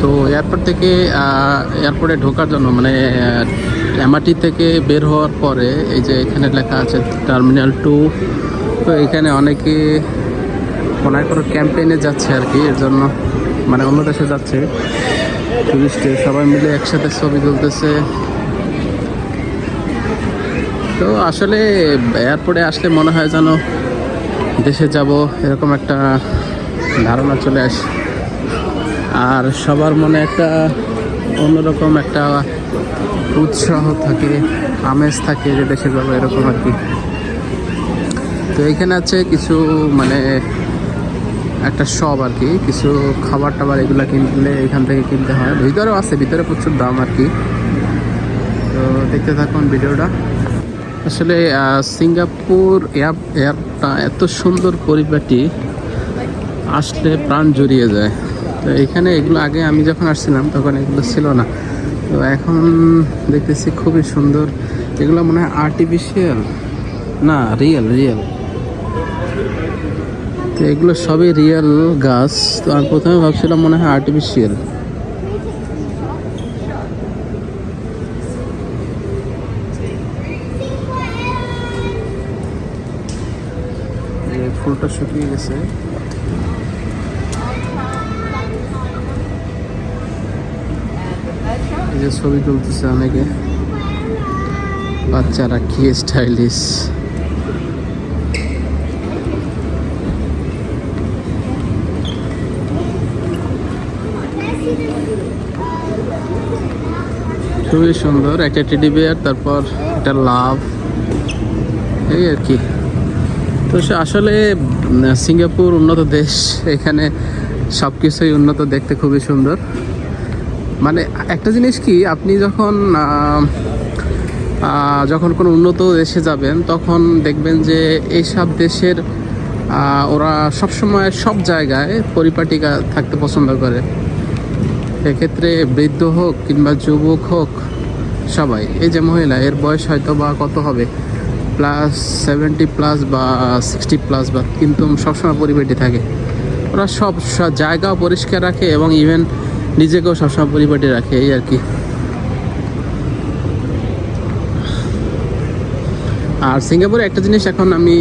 তো এয়ারপোর্ট থেকে এয়ারপোর্টে ঢোকার জন্য মানে এমআরটি থেকে বের হওয়ার পরে, এই যে এখানে লেখা আছে টার্মিনাল টু, তো এখানে অনেকে কোনো এক কোনো ক্যাম্পেইনে যাচ্ছে আর কি, এর জন্য মানে অন্য দেশে যাচ্ছে টুরিস্টে সবাই মিলে একসাথে ছবি তুলতেছে। তো আসলে এয়ারপোর্টে আসলে মনে হয় যেন দেশে যাব, এরকম একটা ধারণা চলে আসে। আর সবার মনে একটা অন্যরকম একটা উৎসাহ থাকে, আমেজ থাকে যে দেশে যাব এরকম আর কি। তো এখানে আছে কিছু মানে একটা শপ আর কি। কিছু খাবার টাবার এগুলো কিনলে এখান থেকে কিনতে হয়। ভিতরেও আছে, ভিতরে প্রচুর দাম আর কি। তো দেখতে থাকুন ভিডিওটা। আসলে সিঙ্গাপুর এয়ার এয়ারটা এত সুন্দর পরিপাটি, আসলে প্রাণ জড়িয়ে যায়। তো এখানে এগুলো আগে আমি যখন আসছিলাম তখন এগুলো ছিল না। তো এখন দেখতেছি খুবই সুন্দর। এগুলো মনে হয় আর্টিফিশিয়াল না রিয়েল রিয়েল তো এগুলো সবই রিয়েল গাছ। তো আমি প্রথমে ভাবছিলাম মনে হয় আর্টিফিশিয়াল ফুলটা শুকিয়ে গেছে। যে ছবি তুলতেছে অনেকে। বাচ্চারা কি স্টাইলিশ। খুবই সুন্দর, একটা টেডি বিয়ার তারপর একটা লাভ। এই আর কি। তো সে আসলে সিঙ্গাপুর উন্নত দেশ, এখানে সব কিছুই উন্নত দেখতে খুবই সুন্দর। মানে একটা জিনিস কি, আপনি যখন যখন কোনো উন্নত দেশে যাবেন, তখন দেখবেন যে এইসব দেশের ওরা সবসময় সব জায়গায় পরিপাটিকা থাকতে পছন্দ করে। এক্ষেত্রে বৃদ্ধ হোক কিংবা যুবক হোক, সবাই, এই যে মহিলা, এর বয়স হয়তো বা কত হবে? প্লাস সেভেন্টি প্লাস বা সিক্সটি প্লাস বা, কিন্তু সবসময় পরিপাটি থাকে। ওরা সব জায়গাও পরিষ্কার রাখে এবং ইভেন নিজেকেও সবসময় পরিপাটি রাখে, এই আর কি। আর সিঙ্গাপুরে একটা জিনিস এখন আমি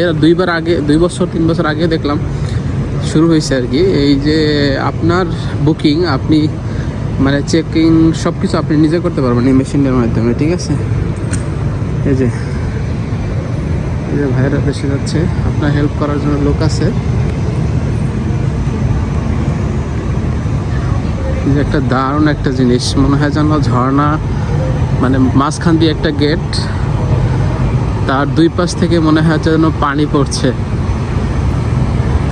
এর দুইবার আগে, দুই বছর, তিন বছর আগে দেখলাম, শুরু হয়েছে আর কি। এই যে আপনার বুকিং, আপনি মানে চেকিং সব কিছু আপনি নিজে করতে পারবেন এই মেশিনের মাধ্যমে, ঠিক আছে? এই যে এই যে ভাইরা দেশে যাচ্ছে, আপনার হেল্প করার জন্য লোক আছে। একটা দারুণ একটা জিনিস। মনে হয় যেন ঝর্ণা মানে মাঝখান দিয়ে একটা গেট তার দুই পাশ থেকে মনে হয় যেন পানি পড়ছে।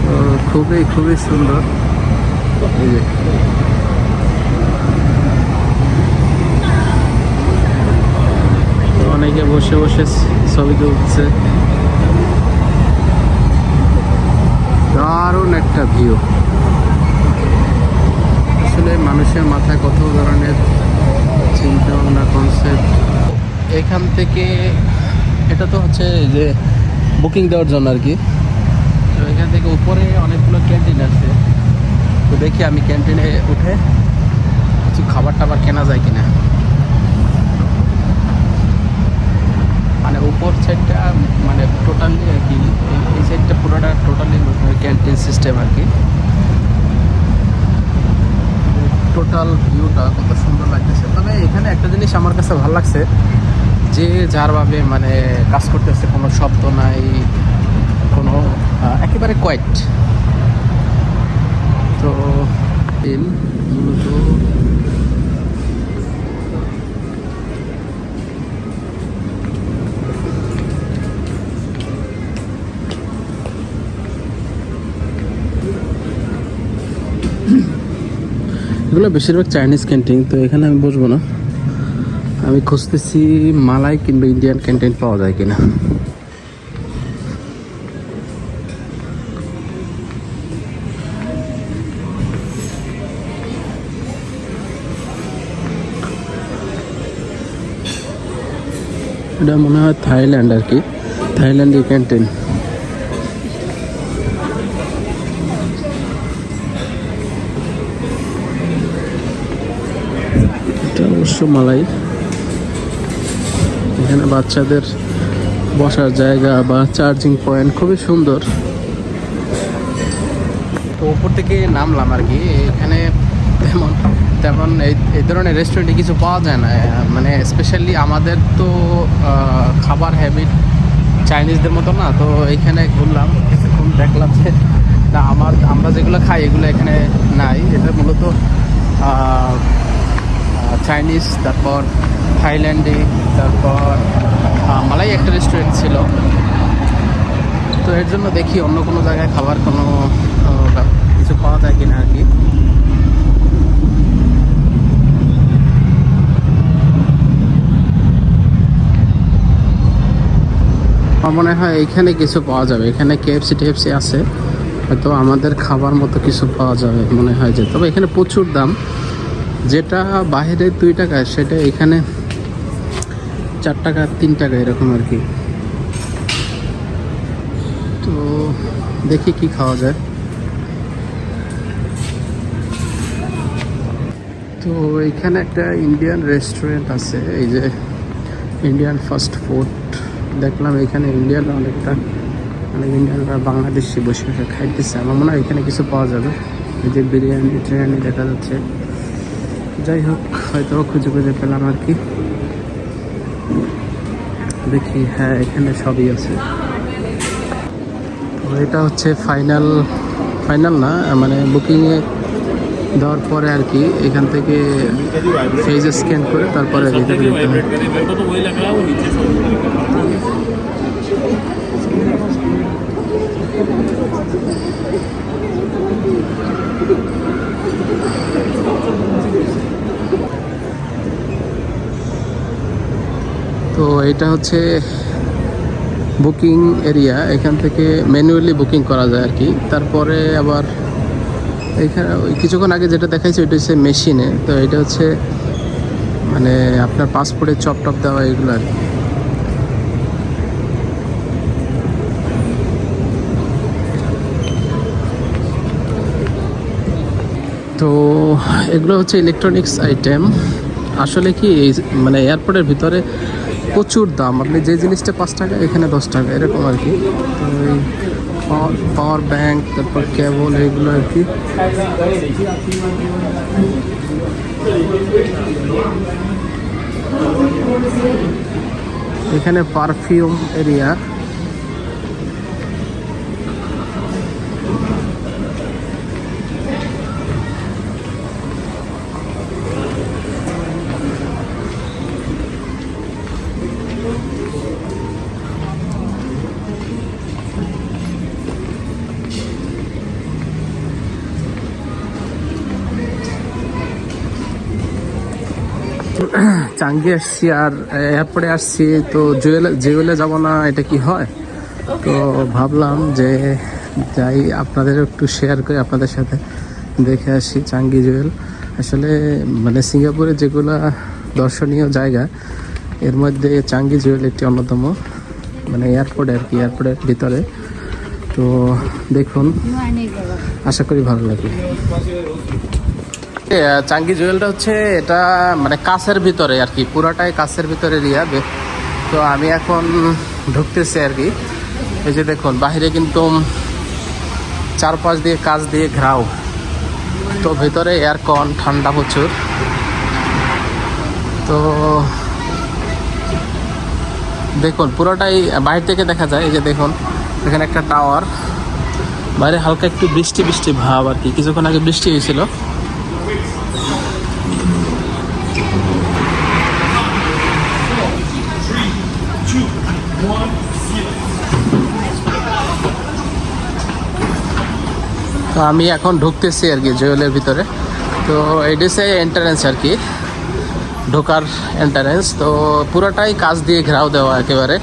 তো খুবই খুবই সুন্দর। অনেকে বসে বসে ছবি তুলছে। দারুণ একটা ভিউ আসলে মানুষের মাথায় কত ধরনের চিন্তা ভাবনা কনসেপ্ট এখান থেকে এটা তো হচ্ছে যে বুকিং দেওয়ার জন্য আর কি। তো এখান থেকে উপরে অনেকগুলো ক্যান্টিন আছে। তো দেখি আমি ক্যান্টিনে উঠে কিছু খাবার টাবার কেনা যায় কিনা। মানে উপর সাইডটা মানে টোটালি আর কি, এই- সাইডটা পুরোটা টোটালি ক্যান্টিন সিস্টেম আর কি। টোটাল ভিউটা কত সুন্দর লাগতেছে। তবে এখানে একটা জিনিস আমার কাছে ভালো লাগছে, যে যারভাবে মানে কাজ করতেছে, কোনো শব্দ নাই, কোনো একেবারে কোয়াইট তো তেল এগুলো বেশিরভাগ চাইনিজ ক্যান্টিন তো এখানে আমি বসবো না। আমি খুঁজতেছি মালাই কিংবা ইন্ডিয়ান ক্যান্টিন পাওয়া যায় কিনা। এটা মনে হয় থাইল্যান্ড আর কি। থাইল্যান্ডের ক্যান্টিন রসমালাই এখানে বাচ্চাদের বসার জায়গা বা চার্জিং পয়েন্ট খুবই সুন্দর। তো উপর থেকে নামলাম আর কি। এখানে তেমন তেমন এই ধরনের রেস্টুরেন্টে কিছু পাওয়া যায় না। মানে স্পেশালি আমাদের তো খাবার হ্যাবিট চাইনিজদের মতো না। তো এখানে ঘুরলাম কিছুক্ষণ দেখলাম যে, না, আমার, আমরা যেগুলো খাই, এগুলো এখানে নাই। এটা মূলত চাইনিজ তারপর থাইল্যান্ডে তারপর মালাই একটা রেস্টুরেন্ট ছিল। তো এর জন্য দেখি অন্য কোনো জায়গায় খাবার কোনো কিছু পাওয়া যায় কিনা আর কি। আমার মনে হয় এখানে কিছু পাওয়া যাবে। এখানে কেএফসি টেএফসি আছে। হয়তো আমাদের খাবার মতো কিছু পাওয়া যাবে মনে হয় যে। তবে এখানে প্রচুর দাম। যেটা বাইরে দুই টাকা, সেটা এখানে চার টাকা, তিন টাকা এরকম আর কি। তো দেখি কি খাওয়া যায়। তো এখানে একটা ইন্ডিয়ান রেস্টুরেন্ট আছে, এই যে ইন্ডিয়ান ফাস্ট ফুড দেখলাম এখানে ইন্ডিয়ান অনেকটা, অনেক ইন্ডিয়ানরা বাংলাদেশি বসে বসে খাইতেছে। আমার মনে হয় এখানে কিছু পাওয়া যাবে। এই যে বিরিয়ানি, টিরিয়ানি দেখা যাচ্ছে। যাই হোক হয়তো খুঁজে খুঁজে পেলাম আর কি। দেখি হ্যাঁ এখানে সবই আছে। তো এটা হচ্ছে ফাইনাল ফাইনাল না মানে বুকিংয়ে দেওয়ার পরে আর কি এখান থেকে ফেজ স্ক্যান করে তারপরে Thank you. তো এটা হচ্ছে বুকিং এরিয়া। এখান থেকে ম্যানুয়ালি বুকিং করা যায় আর কি। তারপরে আবার এখানে কিছুক্ষণ আগে যেটা দেখাইছে ওইটা হচ্ছে মেশিনে। তো এটা হচ্ছে মানে আপনার পাসপোর্টে চপ টপ দেওয়া এগুলো আর কি। তো এগুলো হচ্ছে ইলেকট্রনিক্স আইটেম আসলে কি মানে এয়ারপোর্টের ভিতরে প্রচুর দাম। আপনি যে জিনিসটা পাঁচ টাকা, এখানে দশ টাকা, এরকম আর কি। এই পাওয়ার ব্যাঙ্ক তারপর কেবল এগুলো আর কি। এখানে পারফিউম এরিয়া চাঙ্গি আসছি আর এয়ারপোর্টে আসছি, তো জুয়েলে জুয়েলে যাব না, এটা কি হয়? তো ভাবলাম যে যাই আপনাদের একটু শেয়ার করে আপনাদের সাথে দেখে আসি চাঙ্গি জুয়েল। আসলে মানে সিঙ্গাপুরে যেগুলো দর্শনীয় জায়গা, এর মধ্যে চাঙ্গি জুয়েল একটি অন্যতম মানে এয়ারপোর্টে আর কি, এয়ারপোর্টের ভিতরে। তো দেখুন, আশা করি ভালো লাগবে। চাঙ্গি জুয়েলটা হচ্ছে এটা মানে কাছের ভিতরে আর কি, পুরাটাই কাছের ভিতরে এরিয়া তো আমি এখন ঢুকতেছি আর কি। এই যে দেখুন বাইরে কিন্তু চারপাশ দিয়ে কাজ দিয়ে ঘেরাও। তো ভিতরে এয়ারকন ঠান্ডা প্রচুর। তো দেখুন, পুরোটাই বাইরে থেকে দেখা যায়, এই যে দেখুন, এখানে একটা টাওয়ার বাইরে হালকা একটু বৃষ্টি বৃষ্টি ভাব আর কি। কিছুক্ষণ আগে বৃষ্টি হয়েছিল। তো আমি এখন ঢুকতেছি আর কি জুয়েলের ভিতরে। তো এডিসে এন্ট্রান্স আর কি, ঢোকার এন্ট্রান্স তো পুরোটাই কাজ দিয়ে ঘেরাও দেওয়া একেবারে।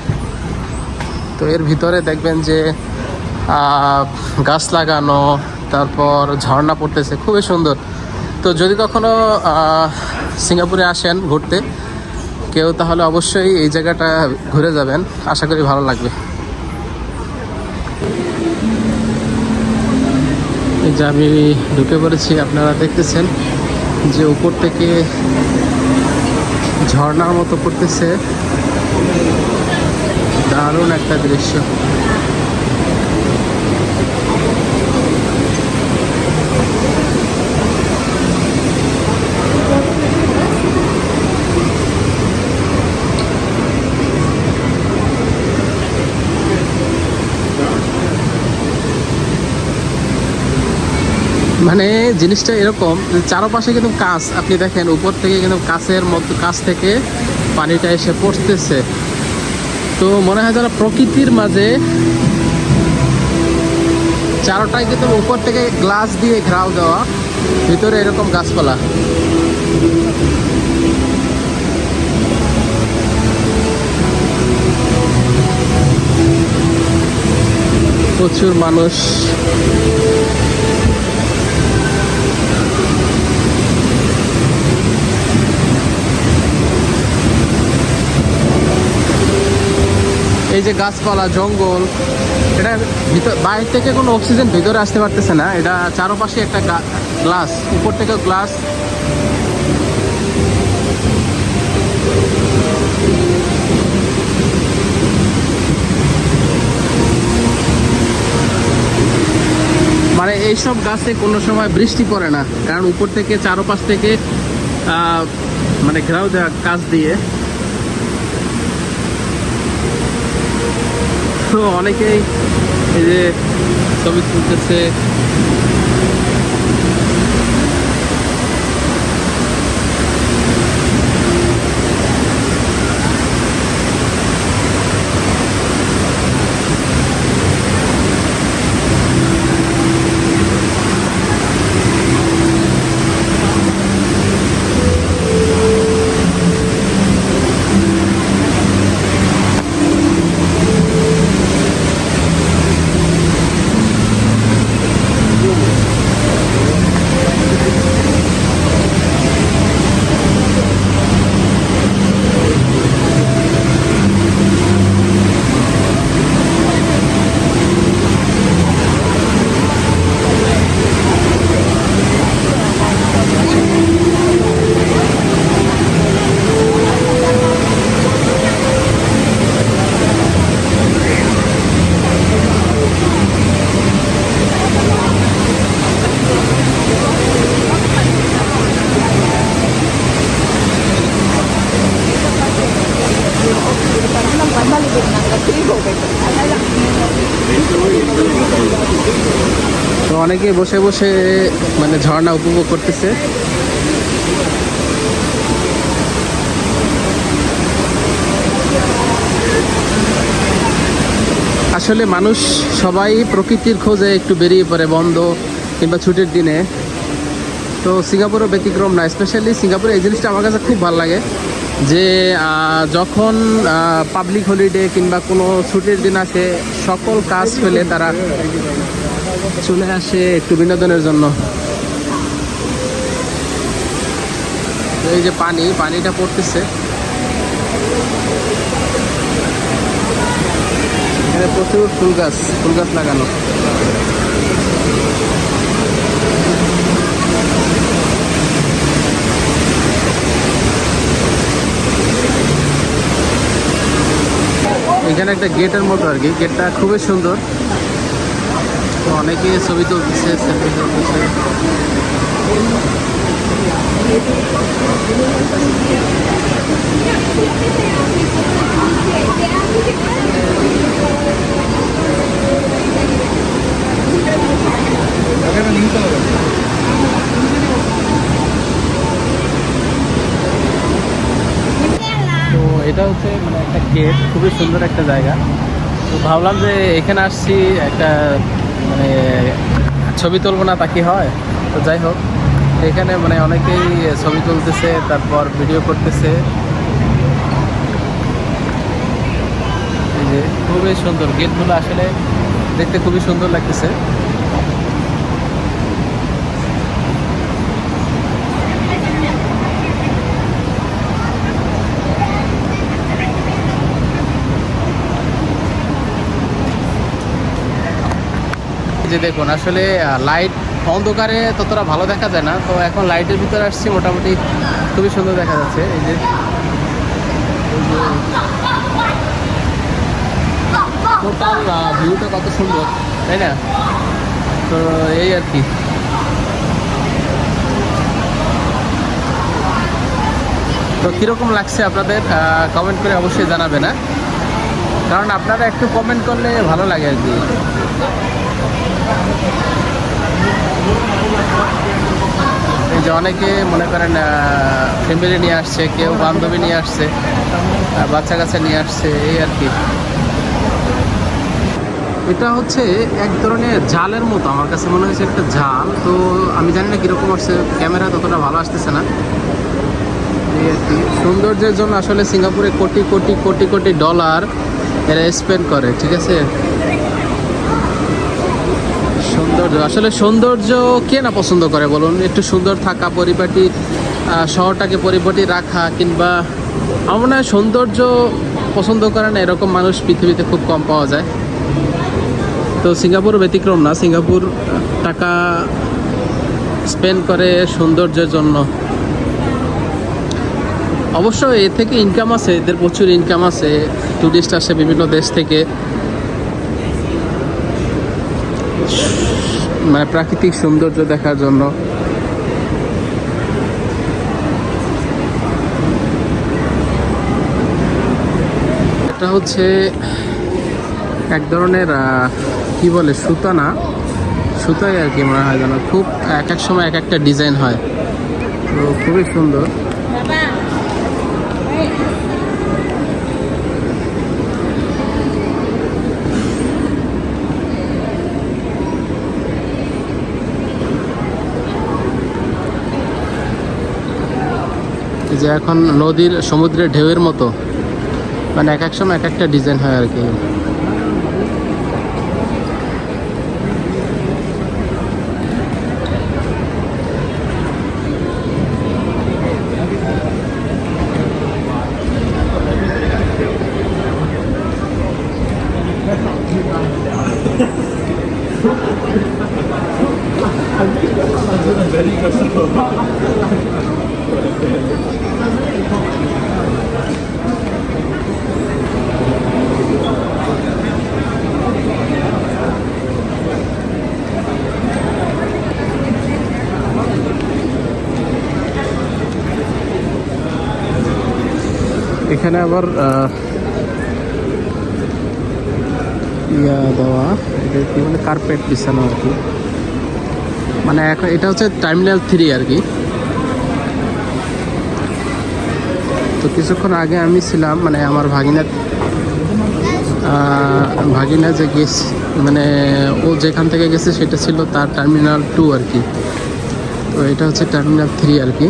তো এর ভিতরে দেখবেন যে গাছ লাগানো, তারপর ঝর্ণা পড়তেছে, খুবই সুন্দর। তো যদি কখনো সিঙ্গাপুরে আসেন ঘুরতে, কেউ তাহলে অবশ্যই এই জায়গাটা ঘুরে যাবেন। আশা করি ভালো লাগবে। যে আমি ঢুকে পড়েছি, আপনারা দেখতেছেন যে উপর থেকে ঝর্নার মতো পড়তেছে। দারুণ একটা দৃশ্য। মানে জিনিসটা এরকম চারপাশে কিন্তু কাজ আপনি দেখেন, উপর থেকে কিন্তু কাছের মধ্যে কাছ থেকে পানিটা এসে পড়তেছে। তো মনে হয় যারা প্রকৃতির মাঝে চারোটায় কিন্তু উপর থেকে গ্লাস দিয়ে ঘেরাও দেওয়া, ভিতরে এরকম গাছপালা। প্রচুর মানুষ গাছপালা, জঙ্গল, এটা ভিতর বাইরে থেকে কোনো অক্সিজেন ভিতরে আসতে পারতেছে না। এটা চারপাশে একটা গ্লাস উপর থেকে গ্লাস মানে এইসব গাছে কোনো সময় বৃষ্টি পড়ে না, কারণ উপর থেকে, চারপাশ থেকে মানে ঘেরাও দেওয়া কাজ দিয়ে তো অনেকেই এই যে ছবি তুলতেছে তো অনেকে বসে বসে মানে ঝর্ণা উপভোগ করতেছে। আসলে মানুষ সবাই প্রকৃতির খোঁজে একটু বেরিয়ে পড়ে বন্ধ কিংবা ছুটির দিনে। তো সিঙ্গাপুরও ব্যতিক্রম না স্পেশালি সিঙ্গাপুরে এই জিনিসটা আমার কাছে খুব ভালো লাগে যে যখন পাবলিক হলিডে কিংবা কোনো ছুটির দিন আসে, সকল কাজ ফেলে তারা। চলে আসে একটু বিনোদনের জন্য। এই যে পানি, পানিটা পড়তেছে। এখানে প্রচুর ফুল গাছ ফুল গাছ লাগানো। এখানে একটা গেটের মতো আর কি। গেটটা খুবই সুন্দর। তো অনেকে ছবি তুলতেছে, সেলফি তুলতেছে। এটা হচ্ছে মানে একটা গেট খুবই সুন্দর একটা জায়গা। তো ভাবলাম যে এখানে আসছি একটা ছবি তুলবো না তা কি হয়? তো যাই হোক, এখানে মানে অনেকেই ছবি তুলতেছে, তারপর ভিডিও করতেছে। খুবই সুন্দর গেটগুলো আসলে দেখতে খুবই সুন্দর লাগতেছে। যে দেখুন, আসলে লাইট অন্ধকারে ততটা ভালো দেখা যায় না। তো এখন লাইটের ভিতরে আসছি, মোটামুটি খুবই সুন্দর দেখা যাচ্ছে। এই যে ভিউটা কত সুন্দর, তাই না? তো এই আর কি। তো কীরকম লাগছে আপনাদের? কমেন্ট করে অবশ্যই জানাবেন হ্যাঁ? কারণ আপনারা একটু কমেন্ট করলে ভালো লাগে আর কি। এই যে অনেকে মনে করেন ফ্যামিলি নিয়ে আসছে, কেউ বান্ধবী নিয়ে আসছে বাচ্চা কাচ্চা নিয়ে আসছে, এই আর কি। এটা হচ্ছে এক ধরনের জালের মতো, আমার কাছে মনে হয়েছে একটা জাল তো আমি জানি না কীরকম আসছে, ক্যামেরা ততটা ভালো আসতেছে না। এই আর কি। সৌন্দর্যের জন্য আসলে সিঙ্গাপুরে কোটি কোটি কোটি কোটি ডলার এরা স্পেন্ড করে, ঠিক আছে? সৌন্দর্য। আসলে সৌন্দর্য কে না পছন্দ করে বলুন? একটু সুন্দর থাকা, পরিপাটি শহরটাকে পরিপাটি রাখা কিংবা আমার মনে হয় সৌন্দর্য পছন্দ করে না, এরকম মানুষ পৃথিবীতে খুব কম পাওয়া যায়। তো সিঙ্গাপুর ব্যতিক্রম না, সিঙ্গাপুর টাকা স্পেন্ড করে সৌন্দর্যের জন্য। অবশ্য এ থেকে ইনকাম আছে, এদের প্রচুর ইনকাম আছে। টুরিস্ট আসে বিভিন্ন দেশ থেকে। মানে প্রাকৃতিক সৌন্দর্য দেখার জন্য। এটা হচ্ছে এক ধরনের কি বলে, সুতা না? সুতাই আর কি মনে হয় যেন। খুব এক এক সময় এক একটা ডিজাইন হয়। তো খুবই সুন্দর। যে এখন নদীর সমুদ্রের ঢেউয়ের মতো। মানে এক এক সময় এক একটা ডিজাইন হয় আর কি। এখানে আবার ইয়া দেওয়া, এটা কি বলে কার্পেট বিছানো আর কি। মানে এখন এটা হচ্ছে টার্মিনাল থ্রি আর কি। তো কিছুক্ষণ আগে আমি ছিলাম মানে আমার ভাগিনা ভাগিনা যে গেছ মানে ও যেখান থেকে গেছে সেটা ছিল তার টার্মিনাল টু আর কি। তো এটা হচ্ছে টার্মিনাল থ্রি আর কি।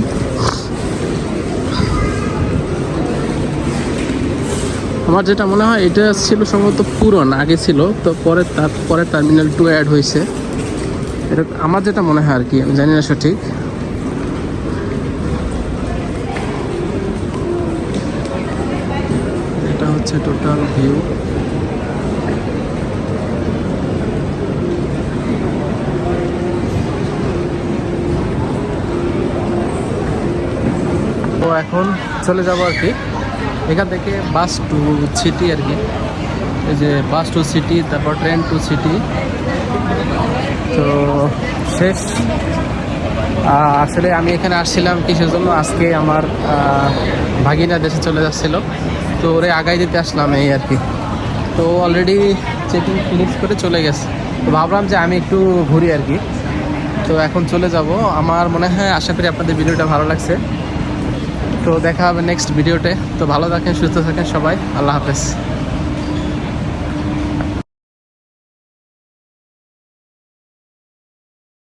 আমার যেটা মনে হয়, এটা ছিল সম্ভবত পুরন, আগে ছিল, তো পরে তারপরে টার্মিনাল টু অ্যাড হয়েছে। এটা আমার যেটা মনে হয় আর কি, আমি জানি না সঠিক। এটা হচ্ছে টোটাল ভিউ এখন চলে যাব আর কি। এখান থেকে বাস টু সিটি আর কি। এই যে বাস টু সিটি তারপর ট্রেন টু সিটি তো শেষ। আসলে আমি এখানে আসছিলাম কিসের জন্য? আজকে আমার ভাগিনা দেশে চলে যাচ্ছিল। তো ওরে আগাই দিতে আসলাম এই আর কি। তো অলরেডি চেকিং ফিনিশ করে চলে গেছে। তো ভাবলাম যে আমি একটু ঘুরি আর কি। তো এখন চলে যাব। আমার মনে হয়, আশা করি আপনাদের ভিডিওটা ভালো লাগছে। তো দেখা হবে নেক্সট ভিডিওতে তো ভালো থাকেন সুস্থ থাকেন সবাই। আল্লাহ হাফেজ।